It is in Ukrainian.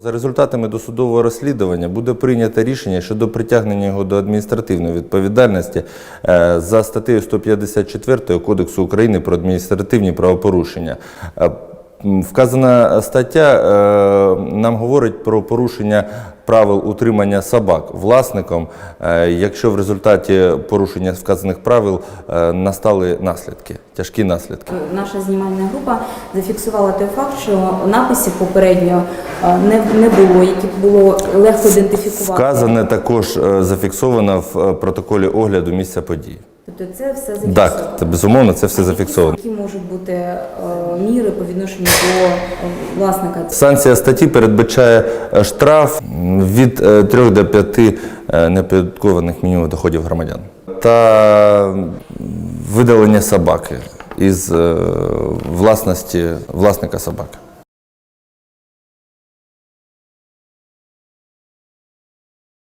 За результатами досудового розслідування буде прийнято рішення щодо притягнення його до адміністративної відповідальності е, за статтею 154 Кодексу України про адміністративні правопорушення. Е, Вказана стаття е, нам говорить про порушення правил утримання собак власником, е, якщо в результаті порушення вказаних правил е, настали наслідки, тяжкі наслідки. Наша знімальна група зафіксувала той факт, що написів попередньо е, не, було, які було легко ідентифікувати. Вказане також е, зафіксовано в е, протоколі огляду місця події. Тобто це все зафіксовано. Так, це безумовно, це все зафіксовано. Які можуть бути е, міри по відношенню до е, власника? Санкція статті передбачає е, штраф від 3 до 5 е, неоподаткованих мінімумів доходів громадян та видалення собаки із е, власності власника собаки.